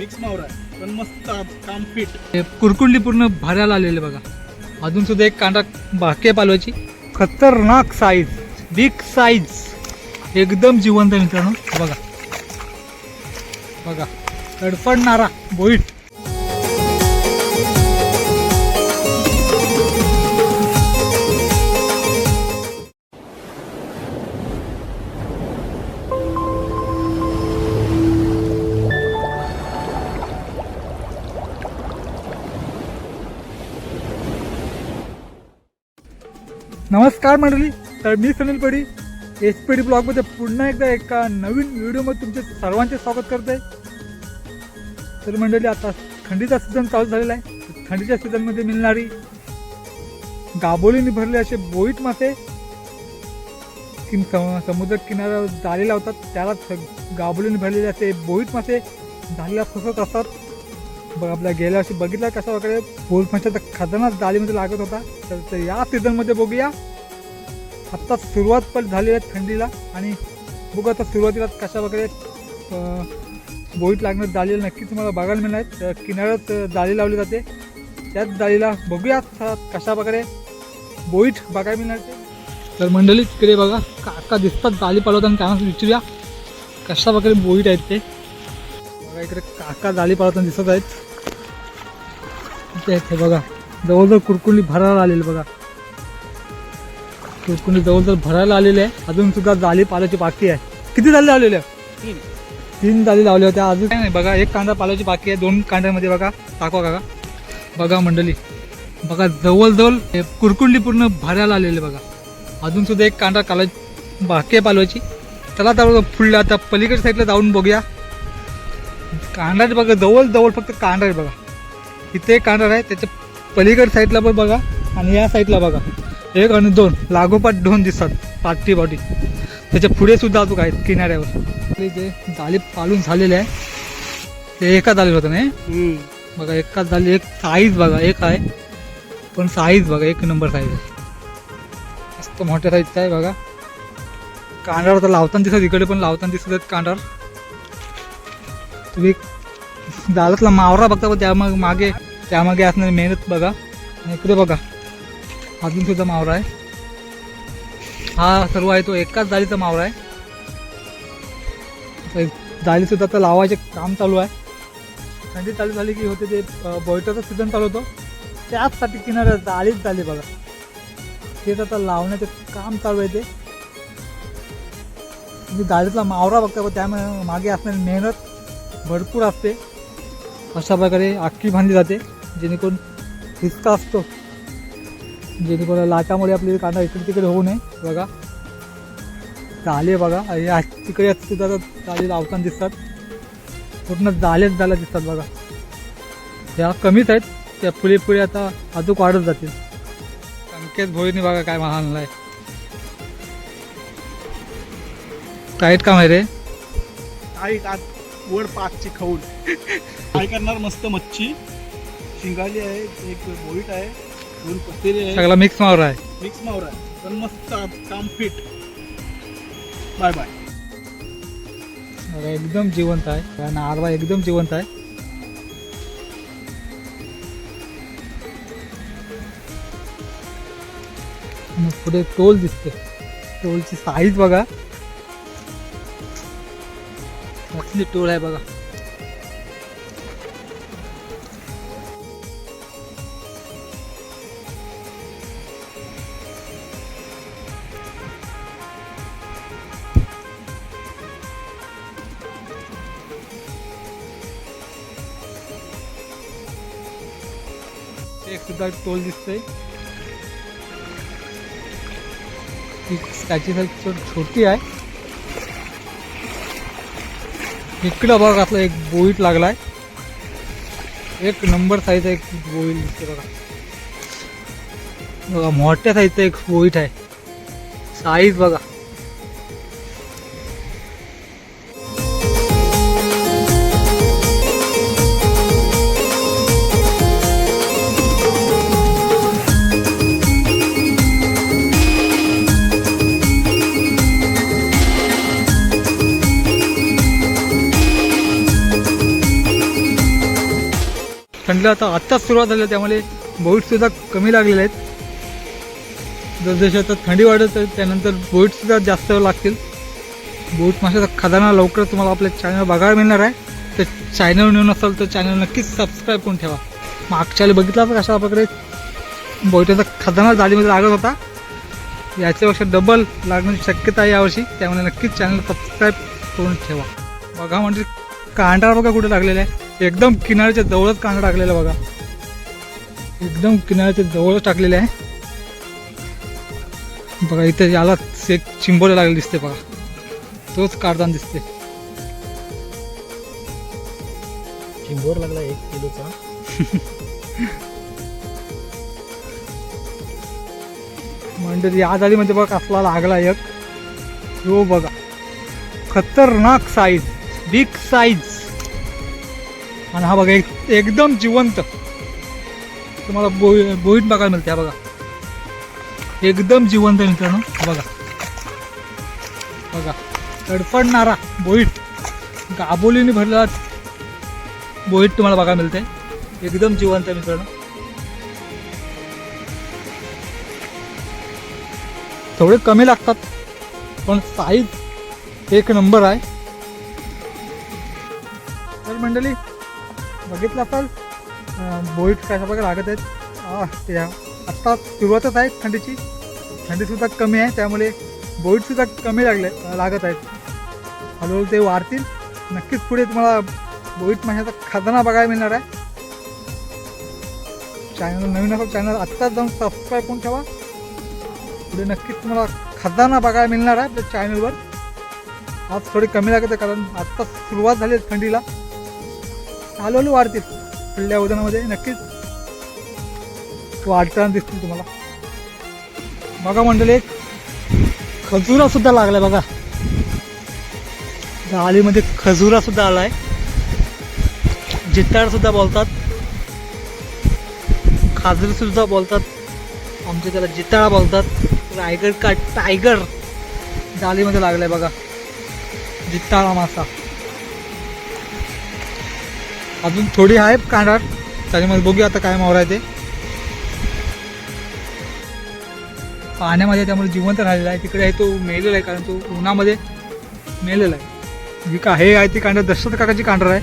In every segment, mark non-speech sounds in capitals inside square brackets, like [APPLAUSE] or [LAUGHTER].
Mix मावरा आहे. पण मस्त आज काम फिट हे कुरकुंडी पूर्ण भरायला आलेले बघा. अजून सुद्धा एक कांदा बाकी आहे खतरनाक साईज बिग साईज एकदम जिवंत आहे मित्रांनो. बघा. बघा. तडफडणारा बोईट. नमस्कार मंडळी तर मी सुनील पडी. एस पी डी ब्लॉगमध्ये पुन्हा एकदा एका नवीन व्हिडिओमध्ये तुमचे सर्वांचे स्वागत करत आहे तर मंडळी आता थंडीचा सीझन चालू झालेला आहे. थंडीच्या सीझनमध्ये मिळणारी गाबोलीने भरले असे बोईट मासे किन सम- समुद्र किनाऱ्यावर जाळे होतात त्याला गाबोलीने भरलेले असे बोईट मासे जाळीला फसत असतात. बघ आपल्या गेल्या वर्षी बघितला कशा वगैरे? बोलफांच्या खजानाच डाळीमध्ये लागत होता. तर ते या सीझनमध्ये बघूया. आत्ता सुरुवात पण झाली आहे थंडीला आणि बघू आता सुरुवातीला कशा वगैरे अं, बोईट लागणार जाळीला नक्की तुम्हाला बघायला मिळणार. आहेत. किनाऱ्यात जाळी लावली जाते. त्याच जाळीला बघूया कशा वगैरे बोईट बघायला मिळणार तर मंडळी तिकडे बघा काका दिसतात जाळी पालवताना त्यांना विचारूया. कशा वगैरे बोईट आहेत ते. बघा इकडे काका जाळी पाळवताना दिसत आहेत. ते आहेत बघा जवळजवळ कुरकुली भरायला आलेली बघा. कुरकुंडी जवळजवळ भरायला आलेली आहे अजून सुद्धा जाळी पालायची बाकी आहे. किती जाळी लावलेली? तीन. तीन जाळी लावल्या होत्या अजून काय नाही बघा एक कांदा पालायची बाकी आहे. दोन कांद्यामध्ये बघा. टाकवा काका. बघा मंडळी. बघा जवळजवळ हे कुरकुंडी पूर्ण भरायला आलेले बघा. अजून सुद्धा एक कांदा काला बाकी आहे पालवायची चला तर फुडल्या आता पलीकडच्या साईडला जाऊन बघूया. आहे बघा जवळ जवळ फक्त कांदा आहे बघा. इथे एक कांदा आहे त्याच्या पलीकड साईडला पण बघा आणि या साईडला बघा. एक आणि दोन लागोपाठ दोन दिसतात पाठी पाठी त्याच्या पुढे सुद्धा अजून आहेत किनाऱ्यावर. इथे जाळी पालून झालेले आहे ते एका जाळीवर होतं नाही बघा एका जाळी एक साईज बघा एक आहे पण साईज बघा एक नंबर साईज आहे. मस्त मोठ्या साईजचा आहे बघा. कांडावर तर लावताना दिसत इकडे पण लावताना दिसत आहेत कांडावर. तुम्ही दादातला मावरा बघता पण त्यामागे मागे त्यामागे असणारी मेहनत बघा. आणि इकडे बघा. अजून सुद्धा मावरा आहे. हा सर्व आहे तो एकाच जाळीचा मावरा आहे. जाळी सुद्धा आता लावायचे काम चालू आहे. थंडी चालू झाली की होते ते बोयटाचा सीझन चालू होतो. त्याचसाठी किनाऱ्या जाळीच झाली बघा. तेच आता लावण्याचे काम चालू आहे ते. म्हणजे जाळीतला मावरा बघता त्यामुळे मागे असणारी मेहनत भरपूर असते. अशा प्रकारे आखी बांधली जाते जेणेकरून हिसका असतो. जेणेकरून लाटामुळे आपली कांदा इकडे तिकडे होऊ नये. बघा. झाले बघा. या तिकडे सुद्धा झाले लावताना दिसतात. पूर्ण झालेच झाल्या दिसतात बघा. त्या कमीच आहेत. त्या पुढे पुढे आता अजून वाढत जातील. संकेत भोईने बघा काय महान आहे टाईट का माहिती रे? काही आज वर पाचची खाऊन काय करणार मस्त मच्छी? शिंगाली आहे एक बोईट आहे. आहे सगळा मिक्स मावरा आहे. मिक्स मावरा आहे. पण मस्त काम फिट बाय बाय एकदम जिवंत आहे. आणि आरवा एकदम जिवंत आहे. पुढे टोल दिसते. टोलची साईज बघा. कसली टोल आहे बघा. सुद्धा टोल दिसतोय. त्याची साईज छोटी आहे. इकडं बघ आपला एक बोईट लागलाय. एक नंबर साईज एक बोईट दिसते बघा. बघा मोठ्या साईजचा एक बोईट आहे. साईज बघा. थंडीला आता आत्ताच सुरुवात झाली आहे, त्यामुळे बोईटसुद्धा कमी लागलेले आहेत. जसजशी आता थंडी वाढत आहे त्यानंतर बोईटसुद्धा जास्त लागतील. बोईट माशाचा खजाना लवकर तुम्हाला आपल्या चॅनल बघायला मिळणार आहे. तर चॅनल येऊन असाल तर चॅनल नक्कीच सबस्क्राईब करून ठेवा. मागच्याला बघितला तर कशा प्रकारे बोईटाचा खजाना जाळीमध्ये लागत होता? याच्यापेक्षा डबल लागण्याची शक्यता आहे यावर्षी. त्यामुळे नक्कीच चॅनल सबस्क्राईब करून ठेवा. बघा म्हणजे कांडा बघा कुठे लागलेला आहे. एकदम किनाऱ्याच्या जवळच कांदा टाकलेला बघा. एकदम किनाऱ्याच्या जवळच टाकलेले आहे. बघा इथे याला एक चिंबोला लागलेला दिसते बघा. तोच काढताना दिसते. चिंबोर लागला एक किलोचा. [LAUGHS] म्हणजे या मध्ये बघा कसला लागला एक. हो बघा. खतरनाक साईज बिग साईज आणि हा बघा एक- एकदम जिवंत. तुम्हाला बोई बोईट बघायला मिळते हा बघा. एकदम जिवंत आहे मित्रांनो हा बघा. बघा तडफडणारा बोईट गाबोलीने भरला बोईट तुम्हाला बघायला मिळते. एकदम जिवंत मित्रांनो. थोडे कमी लागतात पण साईज एक नंबर आहे. तर मंडळी बघितलं असाल बोईट कशा प्रकारे लागत आहेत. त्या आत्ता सुरुवातच आहे थंडीची. थंडीसुद्धा कमी आहे त्यामुळे बोईटसुद्धा कमी लागले लागत आहेत. हळूहळू ते वाढतील. नक्कीच पुढे तुम्हाला बोईट माशाचा खजाना बघायला मिळणार आहे. चॅनल नवीन असेल चॅनल आत्ताच जाऊन सबस्क्राईब करून ठेवा. पुढे नक्कीच तुम्हाला खजाना बघायला मिळणार आहे आपल्या चॅनलवर आज थोडी कमी लागत आहे कारण आत्ता सुरुवात झाली आहे थंडीला. हळूहळू वाढतील पुढल्या उद्यानामध्ये नक्कीच वाढताना दिसतील तुम्हाला. बघा मंडळी एक खजुरा सुद्धा लागलाय बघा. गालीमध्ये खजुरा सुद्धा आलाय. जित्ताड सुद्धा बोलतात. खाजरी सुद्धा बोलतात. आमच्या त्याला जिताळा बोलतात. रायगड का टायगर डाळीमध्ये लागलाय बघा. जिताळा मासा. अजून थोडी आहे कांडार त्याच्यामध्ये बघूया आता काय मावरा आहे ते. पाण्यामध्ये त्यामुळे जिवंत राहिलेला आहे. तिकडे आहे तो मेलेला आहे कारण तो उन्हामध्ये मेलेला आहे. जी का हे आहे ती कांडर दशरथ काकाची कांडर आहे.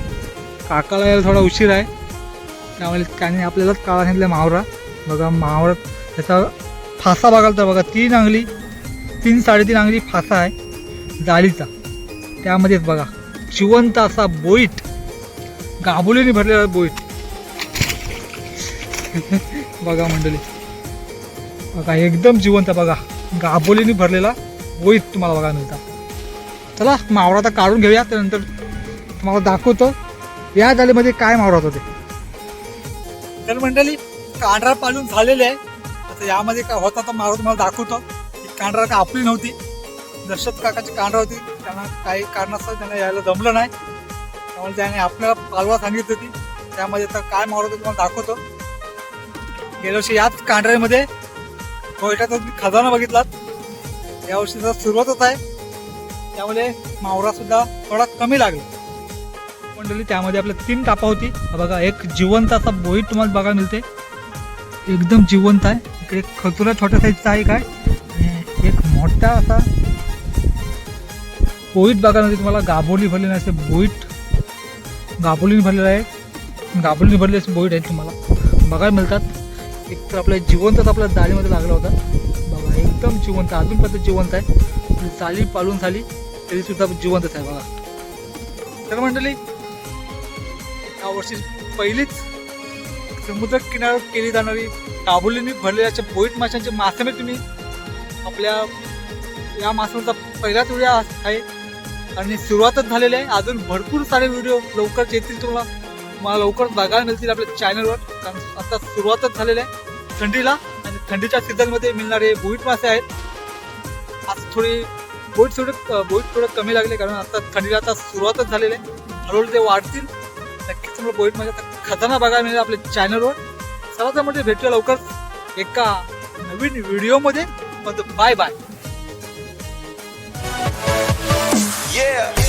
काकाला यायला थोडा उशीर आहे. त्यामुळे त्याने आपल्यालाच काळा सांगितलं मावरा बघा मावरा त्याचा फासा बघाल तर बघा. तीन अंगली तीन साडेतीन अंगली फासा आहे. जाळीचा. त्यामध्येच बघा. जिवंत असा बोईट. गाबुलीने भरलेला बोईट बघा मंडळी. बघा एकदम जिवंत बघा. गाबोलीने भरलेला बोईत तुम्हाला बघा मिळता. चला मावळा आता काढून घेऊया त्यानंतर तुम्हाला दाखवतो. या जाळीमध्ये काय मावरा होतं ते. तर मंडळी कांढरा पालून झालेले आहे. आता यामध्ये काय होता तर मावरा तुम्हाला दाखवतो. कांढरा का आपली नव्हती. दशरथ काकाची कांढरा होती. त्यांना काही कारणास्तव त्यांना यायला जमलं नाही. म्हणजे त्यामुळे त्याने आपल्याला पालवा सांगितली होती. त्यामध्ये तर काय मावरा तुम्हाला दाखवतो. गेल्या वर्षी याच कांढऱ्यामध्ये कोयटाचा खजाना बघितलात. यावर्षी जर सुरुवातच आहे. त्यामुळे मावरा सुद्धा थोडा कमी लागला. मंडळी त्यामध्ये आपल्या तीन टापा होती. बघा एक जिवंत असा बोईट तुम्हाला बघायला मिळते एकदम जिवंत आहे. इकडे खतुरा छोट्या साईजचा आहे काय? एक मोठा असा बोईट बघायला मिळते तुम्हाला गाभोली नाही असे बोईट गाबुलीने भरलेला आहे. गाभोलीने भरलेले बोईट आहेत तुम्हाला. बघायला मिळतात. एक तर आपल्या जिवंतच आपल्या जाळीमध्ये लागला होता. बघा एकदम जिवंत अजून जिवंत आहे. चाली पालून झाली तरीसुद्धा जिवंतच आहे बघा. तर मंडळी यावर्षी पहिलीच समुद्र किनाऱ्यावर केली जाणारी काबुलीने भरलेल्या अशा बोईट माशांचे मासेमे तुम्ही आपल्या या मासाचा पहिलाच व्हिडिओ आहे. आणि सुरुवातच झालेली आहे. अजून भरपूर सारे व्हिडिओ लवकरच येतील तुम्हाला. मला लवकर बघायला मिळतील आपल्या चॅनलवर कारण आता सुरुवातच झालेली आहे. थंडीला आणि थंडीच्या सीझनमध्ये मिळणारे बोईट मासे आहेत. आज थोडी बोईट थोडं बोईट थोडं कमी लागले कारण आता थंडीला आता सुरुवातच झालेली आहे. हळूहळू ते वाढतील. नक्कीच तुम्हाला बोईट मासे खजाना बघायला मिळेल आपल्या चॅनलवर चला तर म्हणजे भेटूया लवकर एका नवीन व्हिडिओमध्ये मग बाय बाय Yeah.